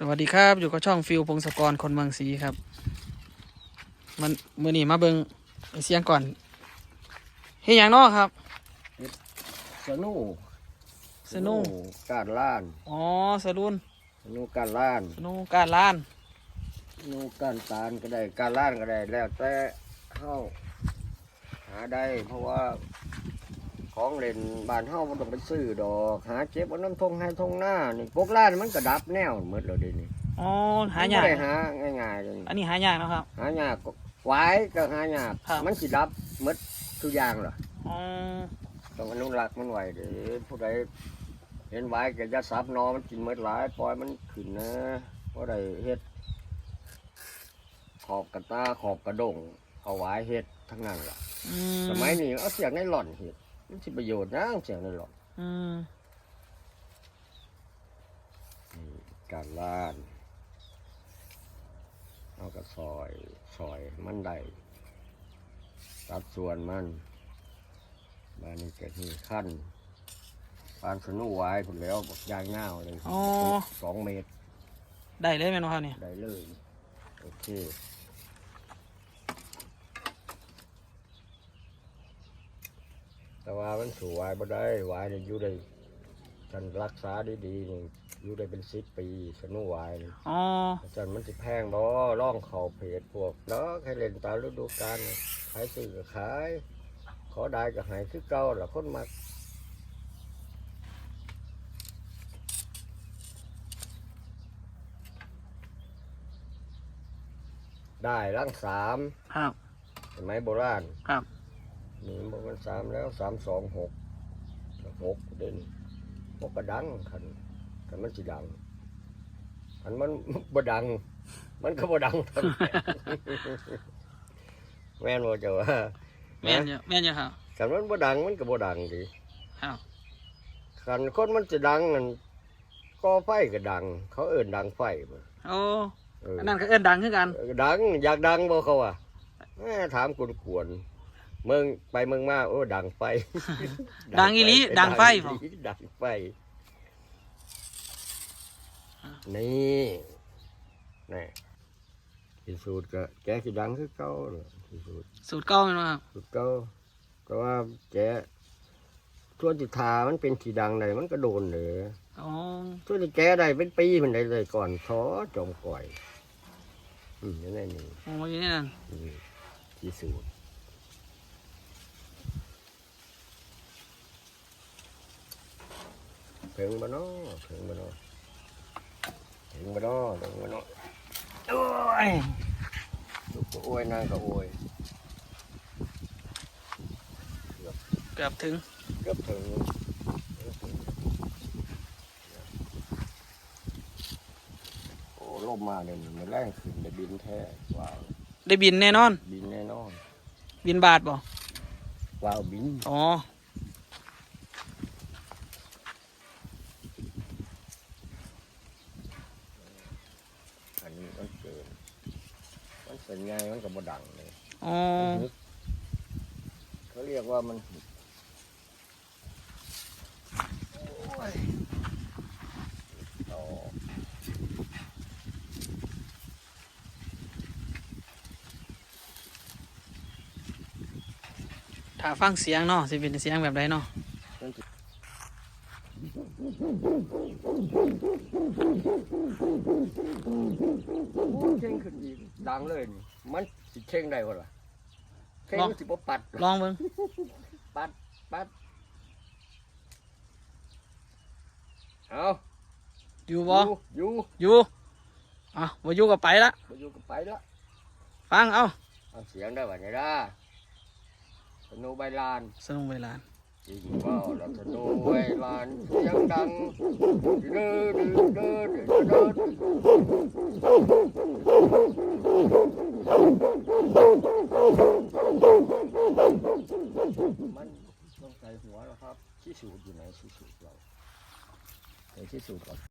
สวัสดีครับอยู่กับช่องฟิวพงศกรคนเมืองศรีครับ มันมือนี้มาเบิงไอ้เสียงก่อนเฮียอย่างนอครับสนุกสนุกการล้านอ๋อสรุนสนุกการล้านสนุกการล้านสนุกการตานก็ได้การล้านก็ได้แล้วแต่เข้าหาได้เพราะว่า ของเล่นบ้านเฮามันต้องไปซื้อดอก หาเจ็บเอาน้ำทงให้ทงหน้านี่กกล้านมันก็ดับแนวหมดเลยเดี๋ยวนี้อ๋อหายากไม่ได้หาง่ายๆเลยอันนี้หายากเนาะครับ หายากก็ไว้ก็หายากครับ มันสิดับหมดทุกอย่างเหรออ๋อต้องอนุรักษ์มันไว้เด้อผู้ใดเห็นไว้ก็จะสับนอมันกินเมดหลายปล่อยมันขึ้นนะเพราะใดเฮ็ดขอบกระตาขอบกระดงเอาไว้เฮ็ดทั้งนั้นล่ะ อืมสมัยนี้เอาเสียงในหล่อนเฮ็ด มันสิประโยชน์นะเสียงในหล่อนอืมนี่การล้านเอากระซอยซอยมันได้ตัดส่วนมันบ้านนี้ก็ที่ขั้นปานสนุไว้คุณแล้วบอกยางเงาวเลยอ๋อ สองเมตรได้เลยไหมเนาะครับเนี่ยได้เลย โอเค แต่ว่า มันสูวายบ่ได้วายนี่อยู่ได้ฉันรักษาดีๆนี่อยู่ได้เป็นสิบปีสนุวายนี่อ๋อจันมันสิแพงบ่ร่องเขาเพจพวกเนาะใครเล่นตามฤดูกาลน่ะขายซื้อก็ขาย ขอได้ก็ใหายคือเก่าล่ะคนมักได้ร่างสามครับสมัยโบราณครับ นี่บอกมันสามแล้วสามสองหกหกเด่นหกกระดังคันคันมันสิดังคันมันบ่ดัง มันก็บ่ดังเท่านั้นแม่นบ่เจ้าว่าแม่นเยอะแม่นเยอะครับคันมันบ่ดังมันก็บ่ดังดิครับคันคนมันจะดังนั่นก็ไฟก็ดัง เขาเอิ้นดังไฟบ่โอ้เอออันนั้นก็เอิ้นดังคือกันเออดังอยากดังบ่เขาอะแม่ถามกวนๆ เมืองไปเมืองมาโอ้ดังไฟดังอีหลีดังไฟอีบ่หลีดังไฟ นี่นี่ที่สุดก็แกขี้ดังคือเก่าเลยที่สุดสูตรเก่าแม่นบ่ครับสุดเก่าก็ว่าแกช่วงจิทามันเป็นขี้ดังไหนมันก็โดนเลยอ๋อช่วงที่แกได้เป็นปีมันได้เลยก่อนท้อจอมก่อย อืมนั่นแหละนี่โอ้ยนี่นั่นนี่ที่สุดเพิ่งมาเนาะเพิ่งมาเนาะเพิ่งมาเนาะเพิ่งมาเนาะโอ้ยลูกก็อวยนางก็อวยเกือบถึงเกือบถึงโอ้ลมมาเนี่ยมันแรงขึ้นได้บินแท้ว้าวได้บินแน่นอน บินแน่นอน บินบาทบ่ว้าวบิน อ๋อ อันนี้มันเกินมันเป็น ไงมันก็บ่ดังเลยอ๋อเขาเรียกว่ามันหึโอ้ยต่อถ้าฟังเสียงเนาะสิเป็นเสียงแบบใดเนาะ เข่งขึ้นอีกดังเลยนี่มันสิเข่งได้บ่ล่ะเข่งมันสิบ่ปัดลองเบิ่งปัดปัดเอาอยู่บ่อยู่อยู่อะบ่อยู่ก็ไปละบ่อยู่ก็ไปละฟังเอาเอาเสียงได้บ่เนี่ยด้าสนุใบลานสนุกเวลาจ ริงเปล่าแล้วสนุใบลานเสียงดังเด้อเด้อเด้อเด้อเด้อมันต้องใส่หัวแล้วครับที่สูดอยู่ไหนที่สูดเราไหนที่สูดก่อน